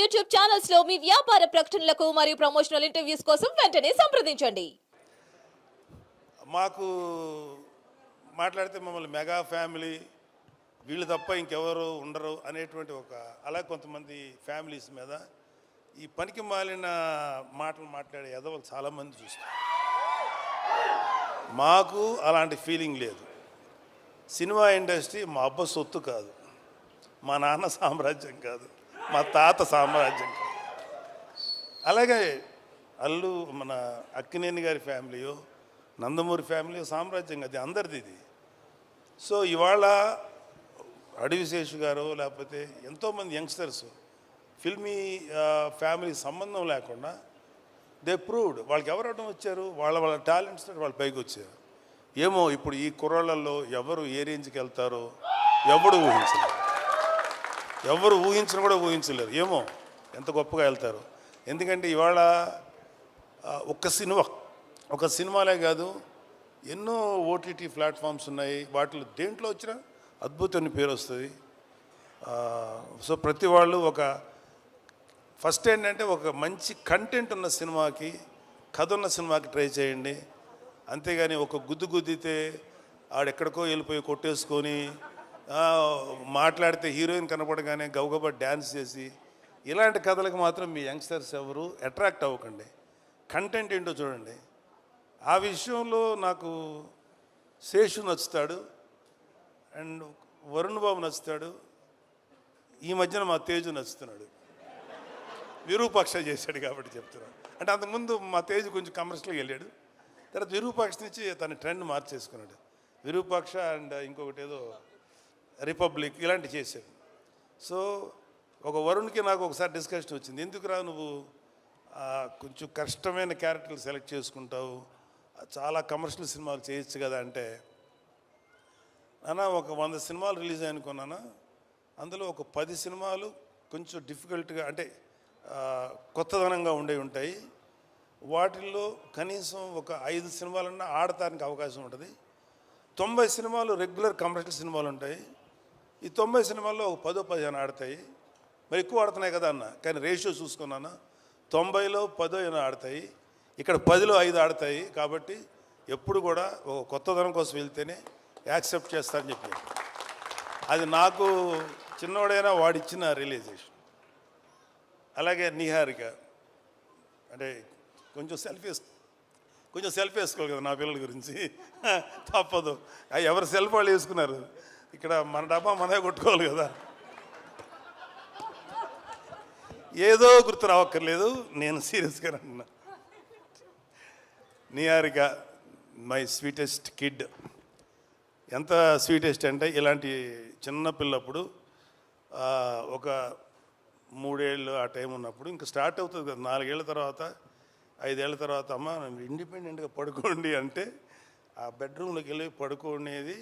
YouTube ఛానల్స్లో మీ వ్యాపార ప్రకటనలకు మరియు ప్రమోషనల్ ఇంటర్వ్యూస్ కోసం వెంటనే సంప్రదించండి. మాకు మాట్లాడితే మమ్మల్ని మెగా ఫ్యామిలీ వీళ్ళు తప్ప ఇంకెవరు ఉండరు అనేటువంటి ఒక అలా కొంతమంది ఫ్యామిలీస్ మీద ఈ పనికి మాలిన మాటలు మాట్లాడే ఎదవలు చాలామంది చూస్తారు. మాకు అలాంటి ఫీలింగ్ లేదు. సినిమా ఇండస్ట్రీ మా అబ్బ సొత్తు కాదు. మా నాన్న సామ్రాజ్యం కాదు. మా తాత సామ్రాజ్యం. అలాగే అల్లు మన అక్కినేని గారి ఫ్యామిలీయో నందమూరి ఫ్యామిలీ సామ్రాజ్యం అది అందరిది ఇది. సో ఇవాళ అడవిశేషు గారు లేకపోతే ఎంతోమంది యంగ్స్టర్స్ ఫిల్మీ ఫ్యామిలీ సంబంధం లేకుండా దే ప్రూవ్డ్. వాళ్ళకి ఎవరు వచ్చారు? వాళ్ళ వాళ్ళ టాలెంట్స్ వాళ్ళ పైకి వచ్చారు. ఏమో ఇప్పుడు ఈ కుర్రాళ్ళల్లో ఎవరు ఏ రేంజ్కి వెళ్తారో ఎవడు ఊహించలేరు. ఎవరు ఊహించిన కూడా ఊహించలేరు. ఏమో? ఎంత గొప్పగా వెళ్తారు. ఎందుకంటే ఇవాళ ఒక్క సినిమా ఒక సినిమాలే కాదు ఎన్నో ఓటీటీ ప్లాట్ఫామ్స్ ఉన్నాయి. వాటిలో దేంట్లో వచ్చినా అద్భుతమైన పేరు వస్తుంది. సో ప్రతి వాళ్ళు ఒక ఫస్ట్ ఏంటంటే ఒక మంచి కంటెంట్ ఉన్న సినిమాకి కథ ఉన్న సినిమాకి ట్రై చేయండి. అంతేగాని ఒక గుద్దు గుద్దితే ఆడెక్కడికో వెళ్ళిపోయి కొట్టేసుకొని మాట్లాడితే హీరోయిన్ కనపడగానే గబగబా డ్యాన్స్ చేసి ఇలాంటి కథలకు మాత్రం మీ యంగ్స్టర్స్ ఎవరు అట్రాక్ట్ అవ్వకండి. కంటెంట్ ఏంటో చూడండి. ఆ విషయంలో నాకు శేషు నచ్చుతాడు అండ్ వరుణ్ బాబు నచ్చుతాడు ఈ మధ్యన మా తేజు నచ్చుతున్నాడు. విరూపాక్ష చేశాడు కాబట్టి చెప్తున్నాను. అంటే అంతకుముందు మా తేజ్ కొంచెం కమర్షియల్గా వెళ్ళాడు తర్వాత విరూపాక్ష నుంచి తన ట్రెండ్ మార్చేసుకున్నాడు. విరూపాక్ష అండ్ ఇంకొకటి ఏదో రిపబ్లిక్ ఇలాంటి చేశారు సో ఒక వరుణ్కి నాకు ఒకసారి డిస్కషన్ వచ్చింది. ఎందుకురా నువ్వు కొంచెం కష్టమైన క్యారెక్టర్లు సెలెక్ట్ చేసుకుంటావు? చాలా కమర్షియల్ సినిమాలు చేయొచ్చు కదా అంటే నాన్న ఒక వంద సినిమాలు రిలీజ్ అనుకున్నాను అందులో ఒక పది సినిమాలు కొంచెం డిఫికల్ట్గా అంటే కొత్తదనంగా ఉండే ఉంటాయి. వాటిల్లో కనీసం ఒక ఐదు సినిమాలన్నా ఆడటానికి అవకాశం ఉంటుంది. తొంభై సినిమాలు రెగ్యులర్ కమర్షియల్ సినిమాలు ఉంటాయి. ఈ తొంభై సినిమాల్లో ఒక పదో పదిహేను ఆడతాయి. మరి ఎక్కువ ఆడుతున్నాయి కదా అన్న. కానీ రేషియో చూసుకున్నాను? తొంభైలో పదో ఏమో ఆడతాయి. ఇక్కడ పదిలో ఐదు ఆడతాయి కాబట్టి ఎప్పుడు కూడా ఒక కొత్తదనం కోసం వెళ్తేనే యాక్సెప్ట్ చేస్తారని చెప్పి అది నాకు చిన్నవాడైనా వాడిచ్చిన రియలైజేషన్. అలాగే నిహారిక. అంటే కొంచెం సెల్ఫీ కొంచెం సెల్ఫీ వేసుకోవాలి కదా నా పిల్లల గురించి. తప్పదు. ఎవరు సెల్ఫ్ వాళ్ళు వేసుకున్నారు? ఇక్కడ మన డబ్బా మనమే కొట్టుకోవాలి కదా. ఏదో గుర్తు రావక్కర్లేదు నేను సీరియస్గా అంటున్నా నియారిక మై స్వీటెస్ట్ కిడ్. ఎంత స్వీటెస్ట్ అంటే ఇలాంటి చిన్న పిల్లప్పుడు ఒక మూడేళ్ళు ఆ టైం ఉన్నప్పుడు ఇంకా స్టార్ట్ అవుతుంది కదా నాలుగేళ్ళ తర్వాత ఐదేళ్ళ తర్వాత అమ్మ ఇండిపెండెంట్గా పడుకోండి అంటే ఆ బెడ్రూమ్లోకి వెళ్ళి పడుకునేది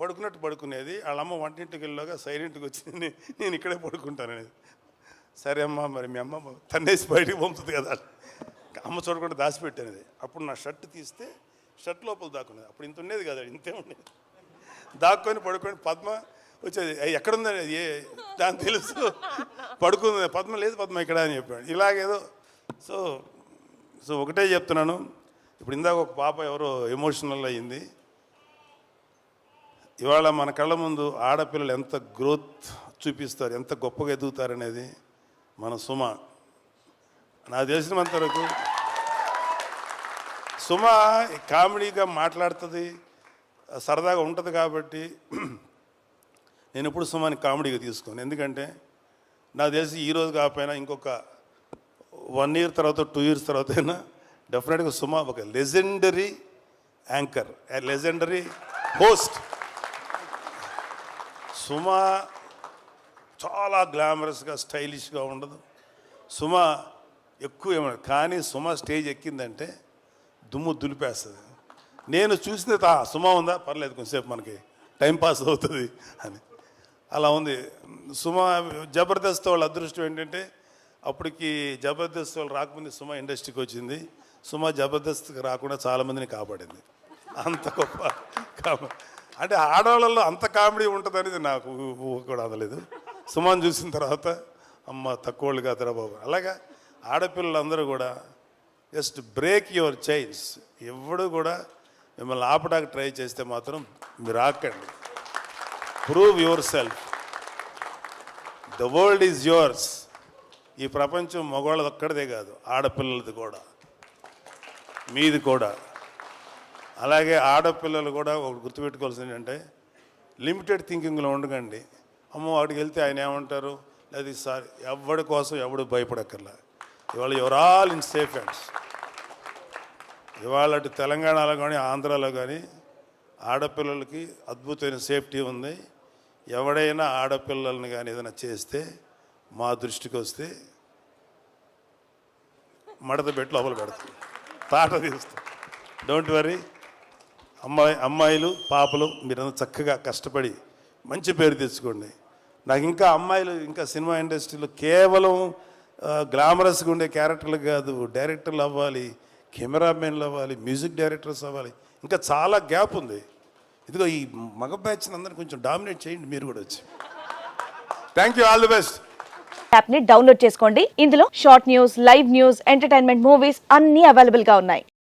పడుకున్నట్టు పడుకునేది. వాళ్ళ అమ్మ వంటింటికి వెళ్ళాక సైలెంట్కి వచ్చింది. నేను ఇక్కడే పడుకుంటాను అనేది. సరే అమ్మ మరి మీ అమ్మ తన్నేసి బయటికి పంపుతుంది కదా. అమ్మ చూడకుండా దాచిపెట్టేది అప్పుడు నా షర్ట్ తీస్తే షర్ట్ లోపల దాక్కునేది. అప్పుడు ఇంత ఉండేది కదా ఇంతే ఉండేది. దాక్కొని పడుకొని పద్మ వచ్చేది. "ఏయ్, ఎక్కడుందని ఏ దాని తెలుసు. పడుకుంది. పద్మ లేదు పద్మ ఇక్కడ అని చెప్పాడు. ఇలాగేదో. సో సో ఒకటే చెప్తున్నాను. ఇప్పుడు ఇందాక ఒక పాప ఎవరో ఎమోషనల్ అయ్యింది. ఇవాళ మన కళ్ళ ముందు ఆడపిల్లలు ఎంత గ్రోత్ చూపిస్తారు ఎంత గొప్పగా ఎదుగుతారనేది మన సుమ. నాకు తెలిసినంత వరకు సుమ కామెడీగా మాట్లాడుతుంది సరదాగా ఉంటుంది కాబట్టి నేను ఎప్పుడు సుమాని కామెడీగా తీసుకోను. ఎందుకంటే నాకు తెలిసి ఈరోజు కాకపోయినా ఇంకొక వన్ ఇయర్ తర్వాత టూ ఇయర్స్ తర్వాత అయినా డెఫినెట్గా సుమ ఒక legendary anchor legendary host Suma చాలా గ్లామరస్గా స్టైలిష్గా ఉండదు. సుమా ఎక్కువ ఏమన్నా కానీ సుమ స్టేజ్ ఎక్కిందంటే దుమ్ము దులిపేస్తుంది. నేను చూసిన తా సుమ ఉందా? పర్లేదు కొంచెంసేపు మనకి టైం పాస్ అవుతుంది అని. అలా ఉంది. సుమ జబర్దస్త్ వాళ్ళ అదృష్టం ఏంటంటే అప్పటికి జబర్దస్త్ వాళ్ళు రాకముందు సుమ ఇండస్ట్రీకి వచ్చింది. సుమ జబర్దస్త్కి రాకుండా చాలామందిని కాపాడింది. అంత గొప్ప కామె- అంటే ఆడవాళ్ళలో అంత కామెడీ ఉంటుంది నాకు కూడా అందలేదు సుమాన్ చూసిన తర్వాత అమ్మ తక్కువ వాళ్ళు కాదురా బాబు. అలాగా ఆడపిల్లలందరూ కూడా జస్ట్ బ్రేక్ యువర్ చైన్స్. ఎవడు కూడా మిమ్మల్ని ఆపడానికి ట్రై చేస్తే మాత్రం మీరు ఆకండి prove yourself. The world is yours. ఈ ప్రపంచం మగవాళ్ళది ఒక్కడిదే కాదు ఆడపిల్లలది కూడా. మీది కూడా. అలాగే ఆడపిల్లలు కూడా ఒకటి గుర్తుపెట్టుకోవాల్సింది ఏంటంటే లిమిటెడ్ థింకింగ్లో ఉండకండి. అమ్మో వాడికి వెళ్తే ఆయన ఏమంటారు? లేదు సార్ ఎవడి కోసం ఎవడు భయపడక్కర్లా. ఇవాళ your all in safe hands. ఇవాళ అటు తెలంగాణలో కానీ ఆంధ్రాలో కానీ ఆడపిల్లలకి అద్భుతమైన సేఫ్టీ ఉంది. ఎవడైనా ఆడపిల్లల్ని కానీ ఏదైనా చేస్తే మా దృష్టికి వస్తే మడత పెట్టి లోపల పెడతాం. తాట తీస్తాం డోంట్ వరీ అమ్మాయి అమ్మాయిలు పాపలు మీరంతా చక్కగా కష్టపడి మంచి పేరు తెచ్చుకోండి. నాకు ఇంకా అమ్మాయిలు ఇంకా సినిమా ఇండస్ట్రీలో కేవలం గ్లామరస్గా ఉండే క్యారెక్టర్లు కాదు డైరెక్టర్లు అవ్వాలి కెమెరామెన్లు అవ్వాలి మ్యూజిక్ డైరెక్టర్స్ అవ్వాలి ఇంకా చాలా గ్యాప్ ఉంది. ఇదిగో ఈ మగ బ్యాచ్ని అందరిని కొంచెం డామినేట్ చేయండి మీరు కూడా వచ్చి. Thank you all the best యాప్ని డౌన్లోడ్ చేసుకోండి. ఇందులో short news live news entertainment movies అన్ని అవైలబుల్గా ఉన్నాయి.